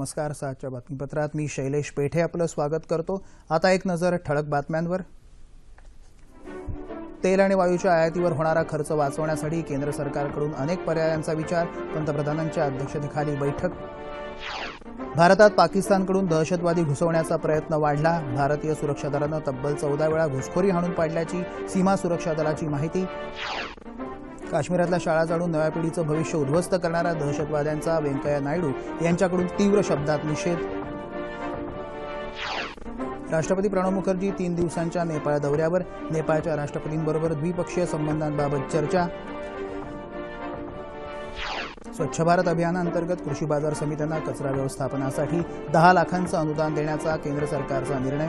नमस्कार सातच्या बातमीपत्रात मी शैलेश पेठे आपलं स्वागत करतो. आता एक नजर ठळक बातम्यांवर. तेल आणि वायूच्या आयातीवर होणारा खर्च वाचवण्यासाठी केंद्र सरकारकडून अनेक पर्यायांचा विचार पंतप्रधानांच्या अध्यक्षतेखाली बैठक. भारतात पाकिस्तानकडून दहशतवादी घुसवण्याचा प्रयत्न वाढला. भारतीय सुरक्षा दलानं तब्बल चौदा वेळा घुसखोरी हाणून पाडल्याची सीमा सुरक्षा दलाची माहिती. काश्मीरातल्या शाळा जाळून नव्या पिढीचं भविष्य उद्ध्वस्त करणाऱ्या दहशतवाद्यांचा व्यंकय्या नायडू यांच्याकडून तीव्र शब्दात निषेध. राष्ट्रपती प्रणव मुखर्जी तीन दिवसांच्या नेपाळ दौऱ्यावर नेपाळच्या राष्ट्रपतींबरोबर द्विपक्षीय संबंधांबाबत चर्चा. स्वच्छ भारत अभियानांतर्गत कृषी बाजार समित्यांना कचरा व्यवस्थापनासाठी दहा लाखांचं अनुदान देण्याचा केंद्र सरकारचा निर्णय.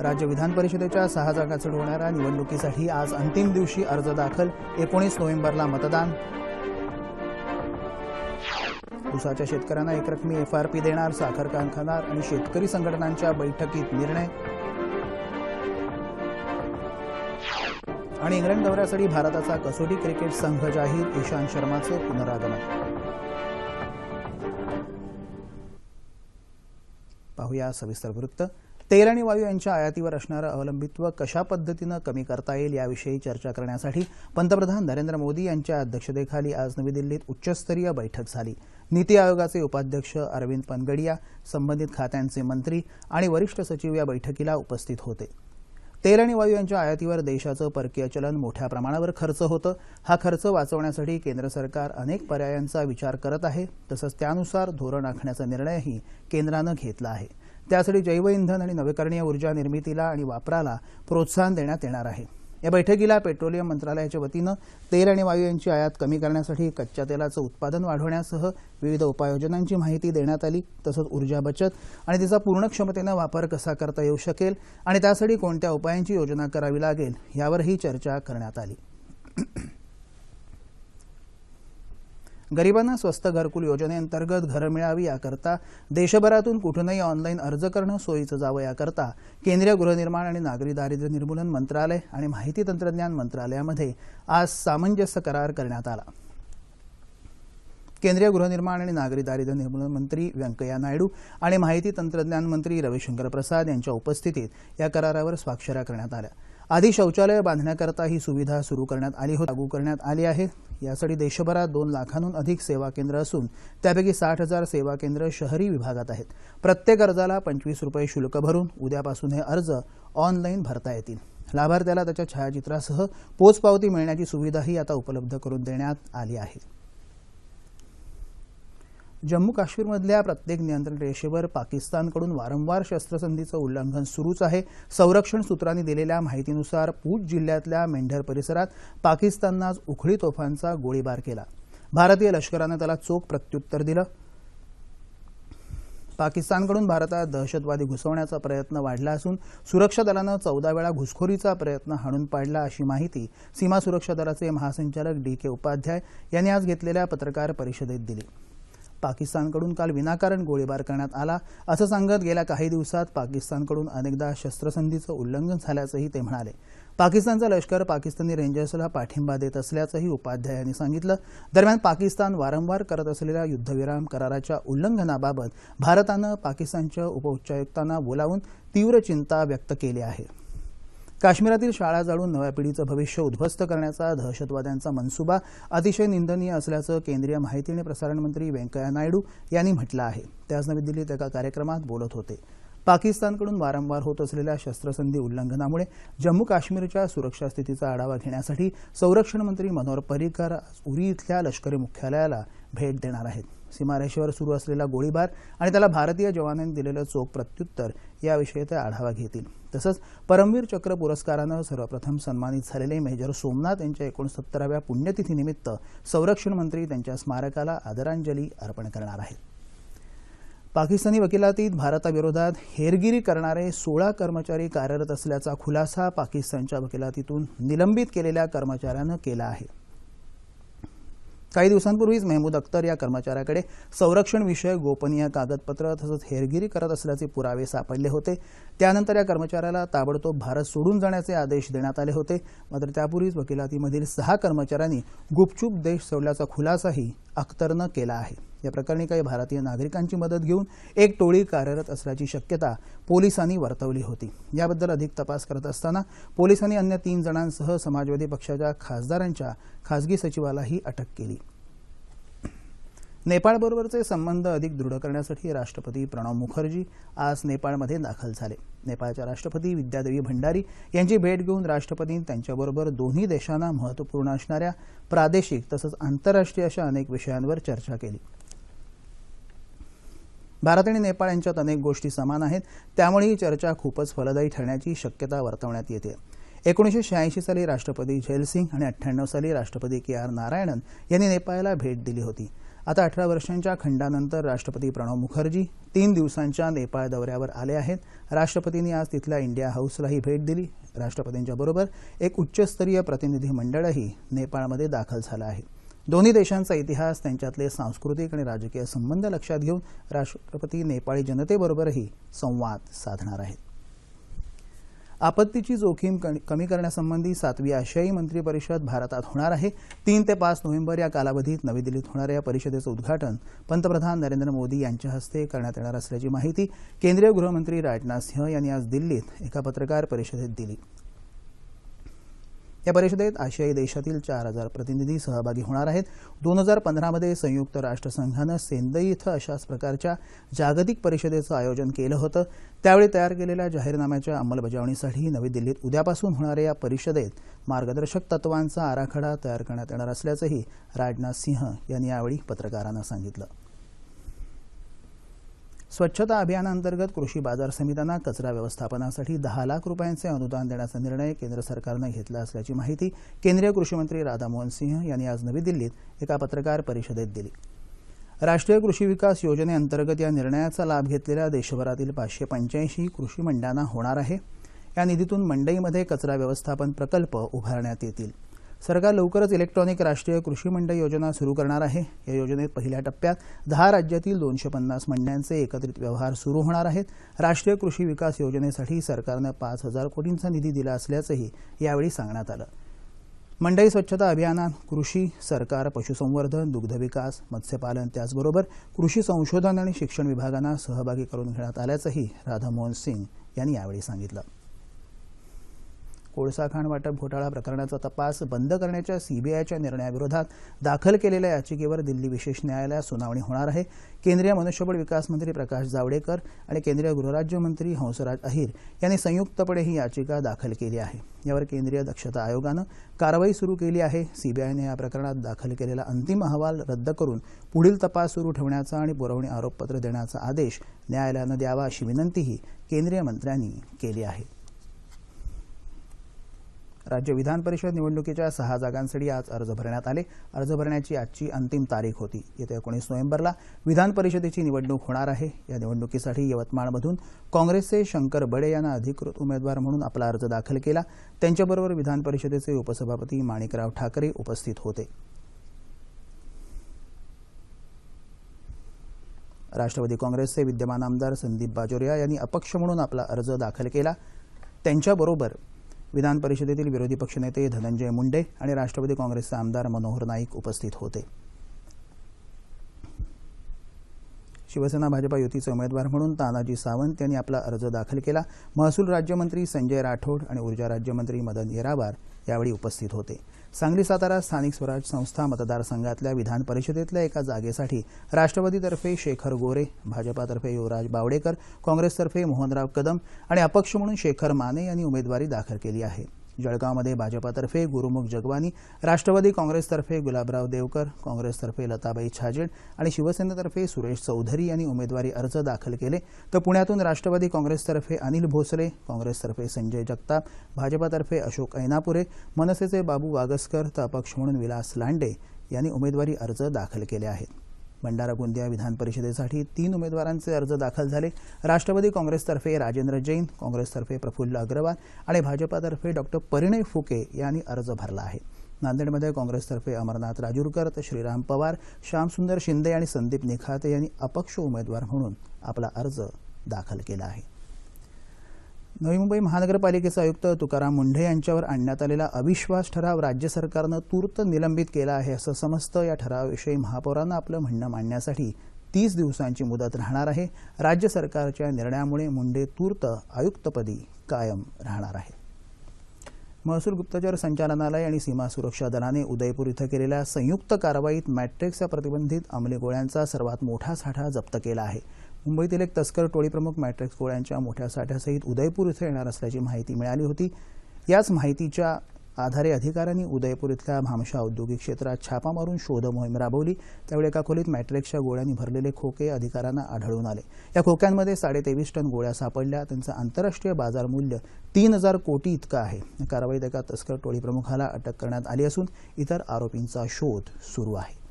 राज्य विधान परिषदेच्या सहा जागा होणाऱ्या निवडणुकीसाठी आज अंतिम दिवशी अर्ज दाखल एकोणीस नोव्हेंबरला मतदान. ऊसाच्या शेतकऱ्यांना एकरकमी एफआरपी देणार साखर कारखानदार आणि शेतकरी संघटनांच्या बैठकीत निर्णय. आणि इंग्लंड दौऱ्यासाठी भारताचा कसोटी क्रिकेट संघ जाहीर इशांत शर्माचं पुनरागमन. पाहूया सविस्तर वृत्त. तेल आणि वायू यांच्या आयातीवर असणारं अवलंबित्व कशा पद्धतीनं कमी करता येईल याविषयी चर्चा करण्यासाठी पंतप्रधान नरेंद्र मोदी यांच्या अध्यक्षतेखाली आज नवी दिल्लीत उच्चस्तरीय बैठक झाली. नीती आयोगाचे उपाध्यक्ष अरविंद पनगडिया संबंधित खात्यांचे मंत्री आणि वरिष्ठ सचिव या बैठकीला उपस्थित होते. तेल आणि वायू यांच्या आयातीवर देशाचं परकीय चलन मोठ्या प्रमाणावर खर्च होतं. हा खर्च वाचवण्यासाठी केंद्र सरकार अनेक पर्यायांचा विचार करत आहे. तसंच त्यानुसार धोरण आखण्याचा निर्णयही केंद्रानं घेतला आहे. त्यासाठी जैवइंधन आणि नवीकरणीय ऊर्जा निर्मितीला आणि वापराला प्रोत्साहन देण्यात येणार आहे. या बैठकीला पेट्रोलियम मंत्रालयाच्या वतीनं तेल आणि वायू यांची आयात कमी करण्यासाठी कच्च्या तेलाचं उत्पादन वाढवण्यासह विविध उपाययोजनांची माहिती देण्यात आली तसंच ऊर्जा बचत आणि तिचा पूर्ण क्षमतेनं वापर कसा करता येऊ शकेल आणि त्यासाठी कोणत्या उपायांची योजना करावी लागेल यावरही चर्चा करण्यात आली. गरिबांना स्वस्त घरकुल योजनेअंतर्गत घरं मिळावी याकरता देशभरातून कुठूनही ऑनलाईन अर्ज करणं सोयीचं जावं याकरता केंद्रीय गृहनिर्माण आणि नागरी दारिद्र्य निर्मूलन मंत्रालय आणि माहिती तंत्रज्ञान मंत्रालयामध्ये आज सामंजस्य करार करण्यात आला. केंद्रीय गृहनिर्माण आणि नागरी दारिद्र्य निर्मूलन मंत्री व्यंकय्या नायडू आणि माहिती तंत्रज्ञान मंत्री रविशंकर प्रसाद यांच्या उपस्थितीत या करारावर स्वाक्षऱ्या करण्यात आल्या. आधी शौचालय बांधण्याकरता ही सुविधा सुरू करण्यात आली होती लागू करण्यात आली आहे. यासाठी देशभरात दोन लाखांहून अधिक सेवा केंद्र असून त्यापैकी साठ हजार सेवा केंद्र शहरी विभागात आहेत. प्रत्येक अर्जाला पंचवीस रुपये शुल्क भरून उद्यापासून हे अर्ज ऑनलाईन भरता येतील. लाभार्थ्याला त्याच्या छायाचित्रासह पोचपावती मिळण्याची सुविधाही आता उपलब्ध करून देण्यात आली आहे. जम्मू काश्मीरमधल्या प्रत्येक नियंत्रण रेषेवर पाकिस्तानकडून वारंवार शस्त्रसंधीचं उल्लंघन सुरूच आहे. संरक्षण सूत्रांनी दिलेल्या माहितीनुसार पूछ जिल्ह्यातल्या मेंढर परिसरात पाकिस्ताननं आज उखळी तोफांचा गोळीबार केला. भारतीय लष्करानं त्याला चोख प्रत्युत्तर दिलं. पाकिस्तानकडून भारतात दहशतवादी घुसवण्याचा प्रयत्न वाढला असून सुरक्षा दलानं चौदा वेळा घुसखोरीचा प्रयत्न हाणून पाडला अशी माहिती सीमा सुरक्षा दलाचे महासंचालक डी के उपाध्याय यांनी आज घेतलेल्या पत्रकार परिषदेत दिली. पाकिस्तानकडून काल विनाकारण गोळीबार करण्यात आला. असं सांगत गेल्या काही दिवसात पाकिस्तानकडून अनेकदा शस्त्रसंधीचं उल्लंघन झाल्याचंही ते म्हणाले. पाकिस्तानचं लष्कर पाकिस्तानी रेंजर्सला पाठिंबा देत असल्याचंही उपाध्याय यांनी सांगितलं. दरम्यान पाकिस्तान वारंवार करत असलेल्या युद्धविराम कराराच्या उल्लंघनाबाबत भारतानं पाकिस्तानच्या उपउच्चायुक्तांना बोलावून तीव्र चिंता व्यक्त केली आहे. काश्मीरातील शाळा जाळून नव्या पिढीचं भविष्य उद्ध्वस्त करण्याचा दहशतवाद्यांचा मनसुबा अतिशय निंदनीय असल्याचं केंद्रीय माहिती आणि प्रसारण मंत्री व्यंकय्या नायडू यांनी म्हटलं आहे. ते आज नवी दिल्लीत एका कार्यक्रमात बोलत होते. पाकिस्तानकडून वारंवार होत असलेल्या शस्त्रसंधी उल्लंघनामुळे जम्मू काश्मीरच्या सुरक्षा स्थितीचा आढावा घेण्यासाठी संरक्षण मंत्री मनोहर पर्रिकर उरी इथल्या लष्करी मुख्यालयाला भेट देणार आहेत. सीमारेषेवर सुरू असलेला गोळीबार आणि त्याला भारतीय जवानांनी दिलेलं चोख प्रत्युत्तर याविषयी ते आढावा घेतील. तसंच परमवीर चक्र पुरस्कारानं सर्वप्रथम सन्मानित झालेले मेजर सोमनाथ यांच्या एकोणसत्तराव्या पुण्यतिथीनिमित्त संरक्षण मंत्री त्यांच्या स्मारकाला आदरांजली अर्पण करणार आहेत. पाकिस्तानी वकिलातीत भारताविरोधात हेरगिरी करणारे सोळा कर्मचारी कार्यरत असल्याचा खुलासा पाकिस्तानच्या वकिलातीतून निलंबित केलेल्या कर्मचाऱ्यानं केला आहे. काही दिवसांपूर्वीच मेहमूद अख्तर या कर्मचाऱ्याकडे संरक्षणविषयक गोपनीय कागदपत्र तसंच हेरगिरी करत असल्याचे पुरावे सापडले होते. त्यानंतर या कर्मचाऱ्याला ताबडतोब भारत सोडून जाण्याचे आदेश देण्यात आले होते. मात्र त्यापूर्वीच वकिलातीमधील सहा कर्मचाऱ्यांनी गुपचूप देश सोडल्याचा खुलासाही अख्तरनं केला आहे. या प्रकरणी काही भारतीय नागरिकांची मदत घेऊन एक टोळी कार्यरत असल्याची शक्यता पोलिसांनी वर्तवली होती. याबद्दल अधिक तपास करत असताना पोलिसांनी अन्य तीन जणांसह समाजवादी पक्षाच्या खासदारांच्या खासगी सचिवालाही अटक केली. नेपाळबरोबरचे संबंध अधिक दृढ करण्यासाठी राष्ट्रपती प्रणव मुखर्जी आज नेपाळमध्ये दाखल झाले. नेपाळच्या राष्ट्रपती विद्यादेवी भंडारी यांची भेट घेऊन राष्ट्रपतींनी त्यांच्याबरोबर दोन्ही देशांना महत्त्वपूर्ण असणाऱ्या प्रादेशिक तसंच आंतरराष्ट्रीय अशा अनेक विषयांवर चर्चा केली. भारत आणि नेपाळ यांच्यात अनेक गोष्टी समान आहेत. त्यामुळे ही चर्चा खूपच फलदायी ठरण्याची शक्यता वर्तवण्यात येते. एकोणीसशे शहाऐंशी साली राष्ट्रपती झैलसिंग आणि अठ्ठ्याण्णव साली राष्ट्रपती के आर नारायणन यांनी नेपाळला भेट दिली होती. आता अठरा वर्षांच्या खंडानंतर राष्ट्रपती प्रणव मुखर्जी तीन दिवसांच्या नेपाळ दौऱ्यावर आले आहेत. राष्ट्रपतींनी आज तिथल्या इंडिया हाऊसलाही भेट दिली. राष्ट्रपतींच्या बरोबर एक उच्चस्तरीय प्रतिनिधी मंडळही नेपाळमध्ये दाखल झालं आहे. दोन्ही देशांचा इतिहास त्यांच्यातले सांस्कृतिक आणि राजकीय संबंध लक्षात घेऊन राष्ट्रपती नेपाळी जनतेबरोबरही संवाद साधणार आहेत. आपत्तीची जोखीम कमी- कमी करण्यासंबंधी सातवी आशियाई मंत्री परिषद भारतात होणार आहे. तीन ते पाच नोव्हेंबर या कालावधीत नवी दिल्लीत होणाऱ्या या परिषदेचं उद्घाटन पंतप्रधान नरेंद्र मोदी यांच्या हस्ते करण्यात येणार असल्याची माहिती केंद्रीय गृहमंत्री राजनाथ सिंह यांनी आज दिल्लीत एका पत्रकार परिषदेत दिली. या परिषदेत आशियाई देशातील चार हजार प्रतिनिधी सहभागी होणार आहेत. दोन हजार पंधरामध्ये संयुक्त राष्ट्रसंघानं सेंदई इथं अशाच प्रकारच्या जागतिक परिषदेचं आयोजन केलं होतं. त्यावेळी तयार केलेल्या जाहीरनाम्याच्या अंमलबजावणीसाठी नवी दिल्लीत उद्यापासून होणाऱ्या या परिषदेत मार्गदर्शक तत्वांचा आराखडा तयार करण्यात येणार असल्याचंही राजनाथ सिंह यांनी यावेळी पत्रकारांना सांगितलं. स्वच्छता अभियानांतर्गत कृषी बाजार समित्यांना कचरा व्यवस्थापनासाठी दहा लाख रुपयांचे अनुदान देण्याचा निर्णय केंद्र सरकारनं घेतला असल्याची माहिती केंद्रीय कृषीमंत्री राधामोहन सिंह यांनी आज नवी दिल्लीत एका पत्रकार परिषदेत दिली. राष्ट्रीय कृषी विकास योजनेअंतर्गत या निर्णयाचा लाभ घेतलेल्या देशभरातील पाचशे पंच्याऐंशी कृषी मंडयांना होणार आहे. या निधीतून मंडईमध्ये कचरा व्यवस्थापन प्रकल्प उभारण्यात येतील. सरकार लवकरच इलेक्ट्रॉनिक राष्ट्रीय कृषी मंडई योजना सुरू करणार आहे. या योजनेत पहिल्या टप्प्यात दहा राज्यातील दोनशे पन्नास मंडयांचे एकत्रित व्यवहार सुरू होणार आहेत. राष्ट्रीय कृषी विकास योजनेसाठी सरकारनं पाच हजार कोटींचा निधी दिला असल्याचंही यावेळी सांगण्यात आलं. मंडई स्वच्छता अभियानात कृषी सरकार पशुसंवर्धन दुग्धविकास मत्स्यपालन त्याचबरोबर कृषी संशोधन आणि शिक्षण विभागांना सहभागी करून घेण्यात आल्याचंही राधामोहन सिंग यांनी यावेळी सांगितलं. कोळसा खाण वाटप घोटाळा प्रकरणाचा तपास बंद करण्याच्या सीबीआयच्या निर्णयाविरोधात दाखल केलेल्या याचिकेवर दिल्ली विशेष न्यायालयात सुनावणी होणार आहे. केंद्रीय मनुष्यबळ विकास मंत्री प्रकाश जावडेकर आणि केंद्रीय गृहराज्यमंत्री हंसराज अहिर यांनी संयुक्तपणे ही याचिका दाखल केली आहे. यावर केंद्रीय दक्षता आयोगानं कारवाई सुरू केली आहे. सीबीआयने या प्रकरणात दाखल केलेला अंतिम अहवाल रद्द करून पुढील तपास सुरू ठेवण्याचा आणि पुरवणी आरोपपत्र देण्याचा आदेश न्यायालयानं द्यावा अशी विनंतीही केंद्रीय मंत्र्यांनी केली आहे. राज्य विधान परिषद निवडणुकीच्या सहा जागांसाठी आज अर्ज भरण्यात आले. अर्ज भरण्याची आजची अंतिम तारीख होती. येत्या एकोणीस नोव्हेंबरला विधान परिषदेची निवडणूक होणार आहे. या निवडणुकीसाठी यवतमाळमधून काँग्रेसचे शंकर बडे यांना अधिकृत उमेदवार म्हणून आपला अर्ज दाखल केला. त्यांच्याबरोबर विधान परिषदेचे उपसभापती माणिकराव ठाकरे उपस्थित होते. राष्ट्रवादी काँग्रेसचे विद्यमान आमदार संदीप बाजोरिया यांनी अपक्ष म्हणून आपला अर्ज दाखल केला. त्यांच्याबरोबर विधान परिषदेतील विरोधी पक्षनेते धनंजय मुंडे आणि राष्ट्रवादी काँग्रेसचे आमदार मनोहर नाईक उपस्थित होते. शिवसेना भाजपा युतीचे उमेदवार म्हणून तानाजी सावंत यांनी आपला अर्ज दाखल केला. महसूल राज्यमंत्री संजय राठोड आणि ऊर्जा राज्यमंत्री मदन येरावार यावेळी उपस्थित होते. सांगली सातारा स्थानिक स्वराज संस्था मतदारसंघातल्या विधान परिषदेतल्या एका जागेसाठी राष्ट्रवादीतर्फे शेखर गोरे भाजपातर्फे युवराज बावडेकर काँग्रेसतर्फे मोहनराव कदम आणि अपक्ष म्हणून शेखर माने यांनी उमेदवारी दाखल केली आहे. जळगावमध्ये भाजपातर्फे गुरुमुख जगवानी राष्ट्रवादी काँग्रेसतर्फे गुलाबराव देवकर काँग्रेसतर्फे लताबाई छाजेड आणि शिवसेनेतर्फे सुरेश चौधरी यांनी उमेदवारी अर्ज दाखल केले. तर पुण्यातून राष्ट्रवादी काँग्रेसतर्फे अनिल भोसले काँग्रेसतर्फे संजय जगताप भाजपातर्फे अशोक ऐनापुरे मनसेचे बाबू वागसकर तर अपक्ष म्हणून विलास लांडे यांनी उमेदवारी अर्ज दाखल केले आहेत. भंडारा गोंदिया विधान परिषदेसाठी तीन उमेदवारांचे अर्ज दाखल झाले. राष्ट्रवादी काँग्रेसतर्फे राजेंद्र जैन काँग्रेसतर्फे प्रफुल्ल अग्रवाल आणि भाजपातर्फे डॉक्टर परिणय फुके यांनी अर्ज भरला आहे. नांदेडमध्ये काँग्रेसतर्फे अमरनाथ राजूरकर तर श्रीराम पवार श्यामसुंदर शिंदे आणि संदीप निखाते यांनी अपक्ष उमेदवार म्हणून आपला अर्ज दाखल केला आहे. नवी मुंबई महानगरपालिकेचे आयुक्त तुकाराम मुंढे यांच्यावर आणण्यात आलेला अविश्वास ठराव राज्य सरकारनं तूर्त निलंबित केला आहे असं समजतं या ठरावाविषयी महापौरांना आपलं म्हणणं मांडण्यासाठी तीस दिवसांची मुदत राहणार आहे. राज्य सरकारच्या निर्णयामुळे मुंढे तूर्त आयुक्तपदी कायम राहणार आहे. महसूल गुप्तचर संचालनालय आणि सीमा सुरक्षा दलाने उदयपूर इथं केलेल्या संयुक्त कारवाईत मॅट्रिक्स या प्रतिबंधित अंमली गोळ्यांचा सर्वात मोठा साठा जप्त केला आहे. मुंबईतील एक तस्कर टोळीप्रमुख मॅट्रिक्स गोळ्यांच्या मोठ्या साठ्यासहित उदयपूर इथं येणार असल्याची माहिती मिळाली होती. याच माहितीच्या आधारे अधिकाऱ्यांनी उदयपूर इथल्या भामशा औद्योगिक क्षेत्रात छापा मारून शोध मोहीम राबवली. त्यावेळी एका खोलीत मॅट्रिक्सच्या गोळ्यांनी भरलेले खोके अधिकाऱ्यांना आढळून आले. या खोक्यांमध्ये साडेतेवीस टन गोळ्या सापडल्या. त्यांचं आंतरराष्ट्रीय बाजार मूल्य तीन हजार कोटी इतकं आहे. कारवाईत एका तस्कर टोळीप्रमुखाला अटक करण्यात आली असून इतर आरोपींचा शोध सुरू आहे.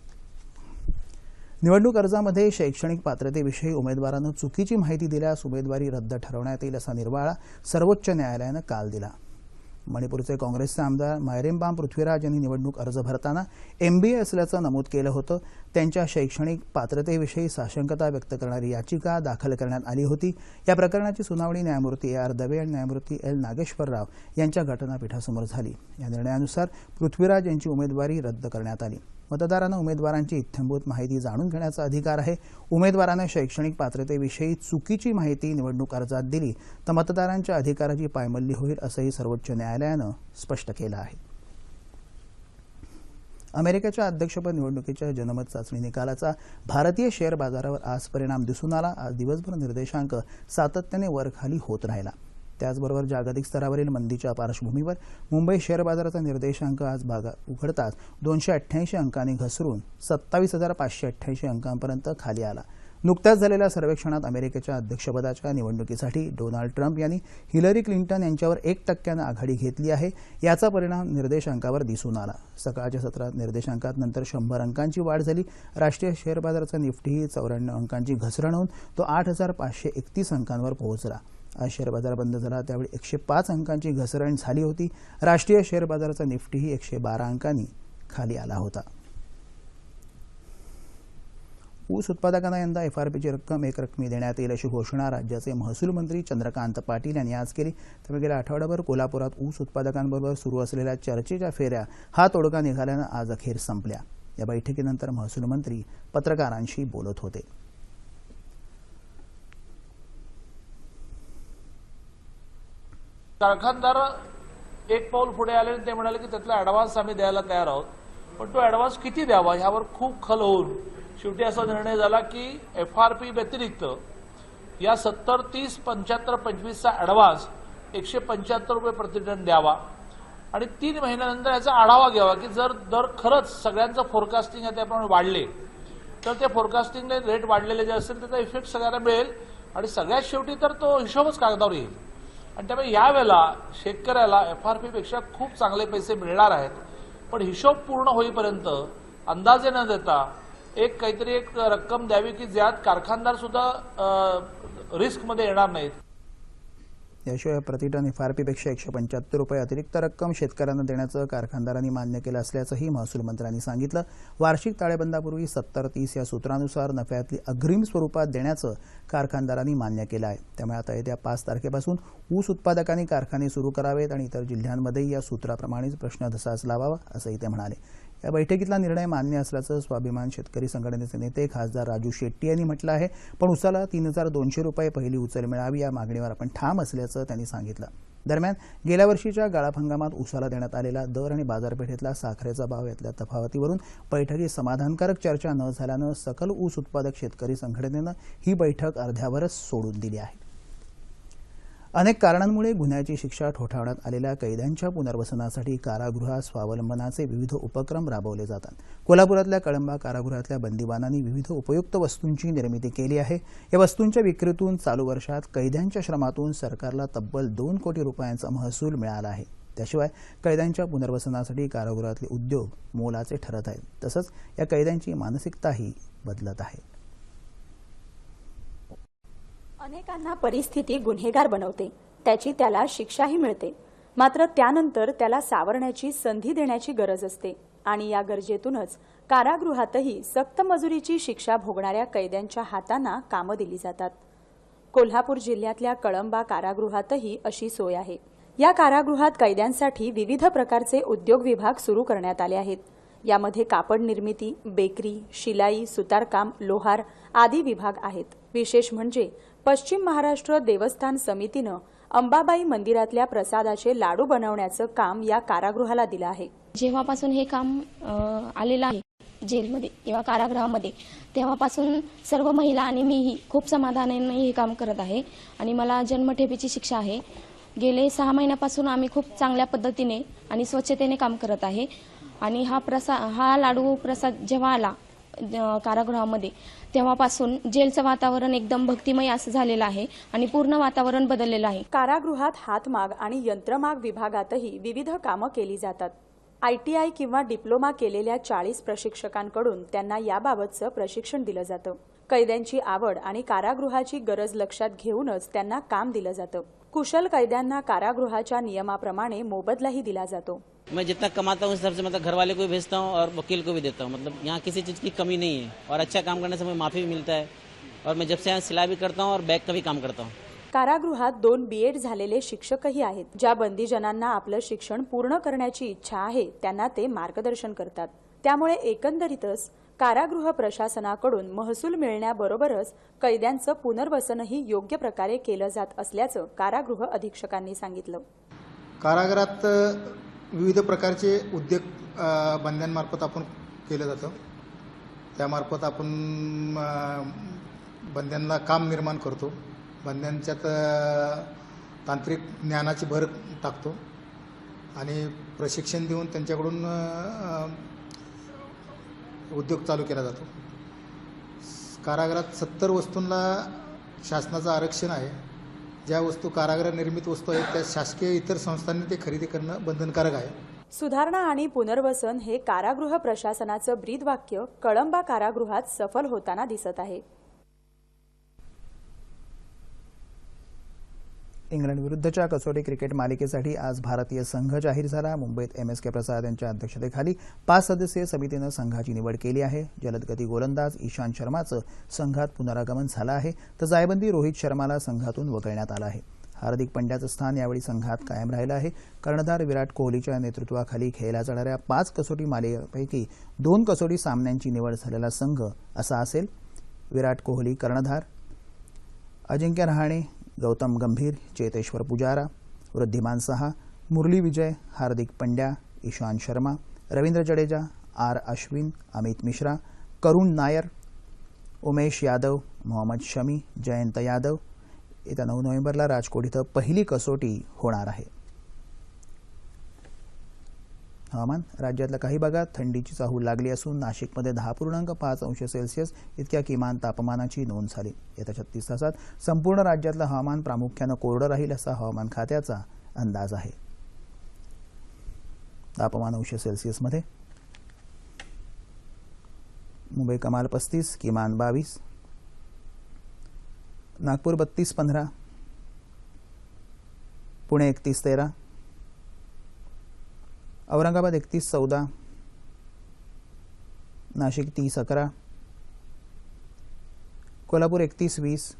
निवडणूक अर्जामध्ये शैक्षणिक पात्रतेविषयी उमेदवारानं चुकीची माहिती दिल्यास उमेदवारी रद्द ठरवण्यात येईल असा निर्वाळा सर्वोच्च न्यायालयानं काल दिला. मणिपूरचे काँग्रेसचे आमदार मायरेमबाम पृथ्वीराज यांनी निवडणूक अर्ज भरताना एमबीए असल्याचं नमूद केलं होतं. त्यांच्या शैक्षणिक पात्रतेविषयी साशंकता व्यक्त करणारी याचिका दाखल करण्यात आली होती. या प्रकरणाची सुनावणी न्यायमूर्ती ए आर दवे आणि न्यायमूर्ती एल नागेश्वर राव यांच्या घटनापीठासमोर झाली. या निर्णयानुसार पृथ्वीराज यांची उमेदवारी रद्द करण्यात आली. मतदारांना उमेदवारांची इत्थंभूत माहिती जाणून घेण्याचा अधिकार आहे. उमेदवारांना शैक्षणिक पात्रतेविषयी चुकीची माहिती निवडणूक अर्जात दिली तर मतदारांच्या अधिकाराची पायमल्ली होईल असंही सर्वोच्च न्यायालयानं स्पष्ट केलं आहे. अमेरिकेच्या अध्यक्षपद निवडणुकीच्या जनमत चाचणी निकालाचा भारतीय शेअर बाजारावर आज परिणाम दिसून आला. आज दिवसभर निर्देशांक सातत्याने वरखाली होत राहिला. त्याचबरोबर जागतिक स्तरावरील मंदीच्या पार्श्वभूमीवर मुंबई शेअर बाजाराचा निर्देशांक आज भागा उघडताच दोनशे अठ्ठ्याऐंशी अंकांनी घसरून सत्तावीस हजार पाचशे अठ्ठ्याऐंशी अंकांपर्यंत खाली आला. नुकत्याच झालेल्या सर्वेक्षणात अमेरिकेच्या अध्यक्षपदाच्या निवडणुकीसाठी डोनाल्ड ट्रम्प यांनी हिलरी क्लिंटन यांच्यावर एक टक्क्यानं आघाडी घेतली आहे याचा परिणाम निर्देशांकावर दिसून आला. सकाळच्या सत्रात निर्देशांकात नंतर शंभर अंकांची वाढ झाली. राष्ट्रीय शेअर बाजाराचा निफ्टीही चौऱ्याण्णव अंकांची घसरण होऊन तो आठ हजार पाचशे एकतीस अंकांवर पोहोचला. आज शेअर बाजार बंद झाला. त्यावेळी एकशे पाच अंकांची घसरण झाली होती. राष्ट्रीय शेअर बाजाराचा निफ्टीही एकशे बारा अंकांनी खाली आला होता. ऊस उत्पादकांना यंदा एफ आर पीची रक्कम एक रकमी देण्यात येईल अशी घोषणा राज्याचे महसूल मंत्री चंद्रकांत पाटील यांनी आज केली. त्यामुळे गेल्या आठवड्याभर कोल्हापुरात ऊस उत्पादकांबरोबर सुरू असलेल्या चर्चेच्या फेऱ्या हा तोडगा निघाल्यानं आज अखेर संपल्या. या बैठकीनंतर महसूल मंत्री पत्रकारांशी बोलत होते. कारखानदार एक पाऊल पुढे आले आणि ते म्हणाले की त्यातला ऍडव्हान्स आम्ही द्यायला तयार आहोत. पण तो ऍडव्हान्स किती द्यावा ह्यावर खूप खल होऊन शेवटी असा निर्णय झाला की एफ आर पी व्यतिरिक्त या सत्तर तीस पंच्याहत्तर पंचवीसचा ऍडव्हान्स एकशे पंच्याहत्तर रुपये प्रतिटन द्यावा. आणि तीन महिन्यानंतर याचा आढावा घ्यावा की जर दर खरंच सगळ्यांचं फोरकास्टिंग आहे त्याप्रमाणे वाढले तर ते फोरकास्टिंगने रेट वाढलेले जे असतील त्याचा इफेक्ट सगळ्यांना मिळेल आणि सगळ्यात शेवटी तर तो हिशोबच कागदावर येईल. आणि त्यामुळे यावेळेला शेतकऱ्याला एफ आरपेक्षा खूप चांगले पैसे मिळणार आहेत. पण हिशोब पूर्ण होईपर्यंत अंदाजे न देता एक काहीतरी एक रक्कम द्यावी की ज्यात कारखानदार सुद्धा रिस्कमध्ये येणार नाहीत. याशिवाय प्रतिटन एफआरपीपेक्षा एकशे पंच्याहत्तर रुपये अतिरिक्त रक्कम शेतकऱ्यांना देण्याचं कारखानदारांनी मान्य केलं असल्याचंही महसूल मंत्र्यांनी सांगितलं. वार्षिक ताळेबंदापूर्वी सत्तर तीस या सूत्रानुसार नफ्यातली अग्रिम स्वरूपात देण्याचं कारखानदारांनी मान्य केलं आहे. त्यामुळे आता येत्या पाच तारखेपासून ऊस उत्पादकांनी कारखाने सुरू करावेत आणि इतर जिल्ह्यांमध्येही या सूत्राप्रमाणेच प्रश्न धसाच लावावा असंही ते म्हणाले. या बैठकीतला निर्णय मान्य असल्याचं स्वाभिमान शेतकरी संघटनेचे नेते खासदार राजू शेट्टी यांनी म्हटलं आहे. पण उसाला तीन हजार दोनशे रुपये पहिली उचल मिळावी या मागणीवर आपण ठाम असल्याचं त्यांनी सांगितलं. दरम्यान गेल्या वर्षीच्या गाळप हंगामात उसाला देण्यात आलेला दर आणि बाजारपेठेतला साखरेचा भाव यातल्या तफावतीवरून बैठकीत समाधानकारक चर्चा न झाल्यानं सकल ऊस उत्पादक शेतकरी संघटनेनं ही बैठक अर्ध्यावरच सोडून दिली आहे. अनेक कारणांमुळे गुन्ह्याची शिक्षा ठोठावण्यात आलेल्या कैद्यांच्या पुनर्वसनासाठी कारागृहात स्वावलंबनाचे विविध उपक्रम राबवले जातात. कोल्हापुरातल्या कळंबा कारागृहातल्या बंदिवानांनी विविध उपयुक्त वस्तूंची निर्मिती केली आहे. या वस्तूंच्या विक्रीतून चालू वर्षात कैद्यांच्या श्रमातून सरकारला तब्बल दोन कोटी रुपयांचा महसूल मिळाला आहे. त्याशिवाय कैद्यांच्या पुनर्वसनासाठी कारागृहातले उद्योग मोलाचे ठरत आहेत. तसंच या कैद्यांची मानसिकताही बदलत आहे. अनेकांना परिस्थिती गुन्हेगार बनवते. त्याची त्याला शिक्षाही मिळते. मात्र त्यानंतर त्याला सावरण्याची संधी देण्याची गरज असते. आणि या गरजेतूनच कारागृहातही सक्त मजुरीची शिक्षा भोगणाऱ्या कैद्यांच्या हातांना कामं दिली जातात. कोल्हापूर जिल्ह्यातल्या कळंबा कारागृहातही अशी सोय आहे. या कारागृहात कैद्यांसाठी विविध प्रकारचे उद्योग विभाग सुरू करण्यात आले आहेत. यामध्ये कापड निर्मिती बेकरी शिलाई सुतारकाम लोहार आदी विभाग आहेत. विशेष म्हणजे पश्चिम महाराष्ट्र देवस्थान समितीनं अंबाबाई मंदिरातल्या प्रसादाचे लाडू बनवण्याचं काम या कारागृहाला दिलं आहे. जेव्हापासून हे काम आलेलं आहे जेलमध्ये किंवा कारागृहामध्ये तेव्हापासून सर्व महिला आणि मीही खूप समाधानाने हे काम करत आहे. आणि मला जन्मठेपेची शिक्षा आहे. गेले सहा महिन्यापासून आम्ही खूप चांगल्या पद्धतीने आणि स्वच्छतेने काम करत आहे. आणि हा प्रसा हा लाडू प्रसाद जेव्हा आला कारागृहामध्ये. तेव्हापासून जेलचं वातावरण एकदम भक्तिमय असं झालेलं आहे आणि पूर्ण वातावरण बदललेलं आहे. कारागृहात हातमाग आणि यंत्रमाग विभागातही विविध कामं केली जातात. आयटीआय किंवा डिप्लोमा केलेल्या चाळीस प्रशिक्षकांकडून त्यांना याबाबतचं प्रशिक्षण दिलं जातं. कैद्यांची आवड आणि कारागृहाची गरज लक्षात घेऊनच त्यांना काम दिलं जातं. कुशल कैद्यांना कारागृहाच्या नियमाप्रमाणे मोबदलाही दिला जातो. मैं जितना कमाता हूँ उस हिसाब से मतलब घर वाले को भी भेजता हूँ और वकील को भी देता हूँ। मतलब यहाँ किसी चीज़ की कमी नहीं है और अच्छा काम करने से मुझे माफ़ी भी मिलता है और मैं जब से यहाँ सिलाई भी करता हूँ और बैग का भी काम करता हूँ। कारागृहात दोन बीएड झालेले शिक्षकही आहेत ज्या बंदीजनांना आपलं शिक्षण पूर्ण करण्याची इच्छा आहे त्यांना ते मार्गदर्शन करतात. त्यामुळे एकंदरीतच कारागृह प्रशासनाकडून महसूल मिळण्याबरोबरच कैद्यांचं पुनर्वसनही योग्य प्रकारे केलं जात असल्याचं कारागृह अधीक्षकांनी सांगितलं. कारागृहात विविध प्रकारचे उद्योग बंद्यांमार्फत आपण केलं जातं. त्यामार्फत आपण बंद्यांना काम निर्माण करतो. बंद्यांच्यात तांत्रिक ज्ञानाची भर टाकतो. आणि प्रशिक्षण देऊन त्यांच्याकडून उद्योग चालू केला जातो. कारागृहात सत्तर वस्तूंना शासनाचं आरक्षण आहे. ज्या वस्तू कारागृह निर्मित वस्तू आहेत त्या शासकीय इतर संस्थांनी ते खरेदी करणं बंधनकारक आहे. सुधारणा आणि पुनर्वसन हे कारागृह प्रशासनाचं ब्रीदवाक्य कळंबा कारागृहात सफल होताना दिसत आहे. इंग्लंड विरुद्धच्या कसोटी क्रिकेट मालिकेसाठी आज भारतीय संघ जाहीर झाला. मुंबईत एम एस के प्रसाद यांच्या अध्यक्षतेखाली पाच सदस्यीय समितीनं संघाची निवड केली आहे. जलदगती गोलंदाज इशांत शर्माचं संघात पुनरागमन झालं आहे. तर जायबंदी रोहित शर्माला संघातून वगळण्यात आलं आहे. हार्दिक पंड्याचं स्थान यावेळी संघात कायम राहिलं आहे. कर्णधार विराट कोहलीच्या नेतृत्वाखाली खेळल्या जाणाऱ्या पाच कसोटी मालिकेपैकी दोन कसोटी सामन्यांची निवड झालेला संघ असा असेल. विराट कोहली कर्णधार. अजिंक्य रहाणे गौतम गंभीर चेतेश्वर पुजारा वृद्धिमान सहा मुरली विजय हार्दिक पंड्या ईशांत शर्मा रवींद्र जडेजा आर अश्विन अमित मिश्रा करुण नायर उमेश यादव मोहम्मद शमी जयंत यादव. येत्या नऊ नोव्हेंबरला राजकोट इथं पहिली कसोटी होणार आहे. हवामान राज्यातल्या काही भागात थंडीची चाहूल लागली असून नाशिकमध्ये दहा पूर्णांक पाच अंश सेल्सिअस इतक्या किमान तापमानाची नोंद झाली. येत्या छत्तीस तासात संपूर्ण राज्यातलं हवामान प्रामुख्यानं कोरडं राहील असा हवामान खात्याचा अंदाज आहे. तापमान अंश सेल्सिअसमध्ये. मुंबई कमाल पस्तीस किमान बावीस. नागपूर बत्तीस पंधरा. पुणे एकतीस तेरा. औरंगाबाद एकतीस चौदा. नाशिक तीस अकरा. कोल्हापूर एकतीस वीस.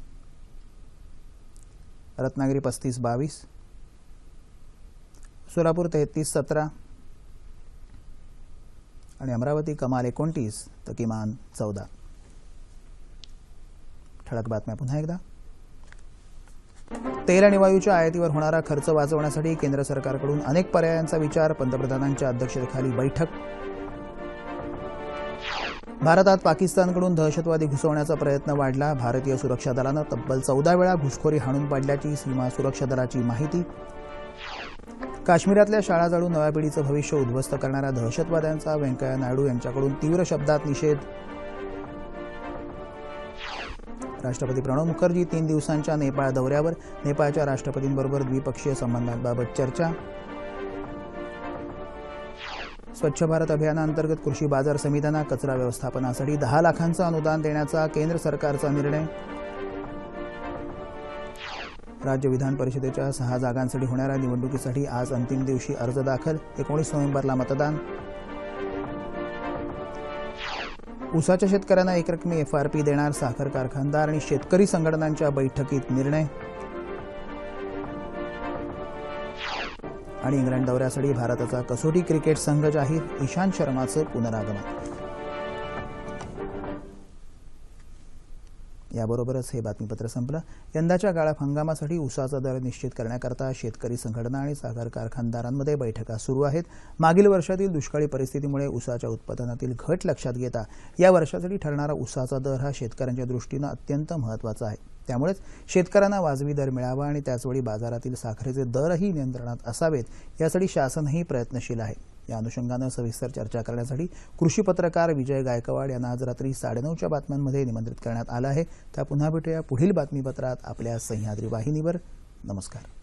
रत्नागिरी पस्तीस बावीस. सोलापूर तेहतीस सतरा. आणि अमरावती कमाल एकोणतीस तर किमान चौदा. ठळक बातम्या पुन्हा एकदा. तेल आणि वायूच्या आयातीवर होणारा खर्च वाचवण्यासाठी केंद्र सरकारकडून अनेक पर्यायांचा विचार पंतप्रधानांच्या अध्यक्षतेखाली बैठक. भारतात पाकिस्तानकडून दहशतवादी घुसवण्याचा प्रयत्न वाढला. भारतीय सुरक्षा दलानं तब्बल चौदा वेळा घुसखोरी हाणून पाडल्याची सीमा सुरक्षा दलाची माहिती. काश्मीरातल्या शाळा जाळून नव्या पिढीचं भविष्य उद्ध्वस्त करणाऱ्या दहशतवाद्यांचा व्यंकय्या नायडू यांच्याकडून तीव्र शब्दात निषेध. राष्ट्रपती प्रणव मुखर्जी तीन दिवसांच्या नेपाळ दौऱ्यावर नेपाळच्या राष्ट्रपतींबरोबर द्विपक्षीय संबंधांबाबत चर्चा. स्वच्छ भारत अभियानाअंतर्गत कृषी बाजार समित्यांना कचरा व्यवस्थापनासाठी दहा लाखांचं अनुदान देण्याचा केंद्र सरकारचा निर्णय. राज्य विधान परिषदेच्या सहा जागांसाठी होणाऱ्या निवडणुकीसाठी आज अंतिम दिवशी अर्ज दाखल एकोणीस नोव्हेंबरला मतदान. उसाच्या शेतकऱ्यांना एकरकमी एफ आर पी देणार साखर कारखानदार आणि शेतकरी संघटनांच्या बैठकीत निर्णय. आणि इंग्लंड दौऱ्यासाठी भारताचा कसोटी क्रिकेट संघ जाहीर इशांत शर्माचं पुनरागमन. याबरोबरच हे बातमीपत्र संपलं. यंदाच्या गाळप हंगामासाठी उसाचा दर निश्चित करण्याकरता शेतकरी संघटना आणि साखर कारखानदारांमध्ये बैठका सुरू आहेत. मागील वर्षातील दुष्काळी परिस्थितीमुळे उसाच्या उत्पादनातील घट लक्षात घेता या वर्षासाठी ठरणारा उसाचा दर हा शेतकऱ्यांच्या दृष्टीनं अत्यंत महत्त्वाचा आहे. त्यामुळेच शेतकऱ्यांना वाजवी दर मिळावा आणि त्याचवेळी बाजारातील साखरेचे दरही नियंत्रणात असावेत यासाठी शासनही प्रयत्नशील आहे. या अनुषंगानं सविस्तर चर्चा करण्यासाठी कृषी पत्रकार विजय गायकवाड यांना आज रात्री साडेनऊच्या बातम्यांमध्ये निमंत्रित करण्यात आलं आहे. त्या पुन्हा भेटूया पुढील बातमीपत्रात आपल्या सह्याद्री वाहिनीवर. नमस्कार.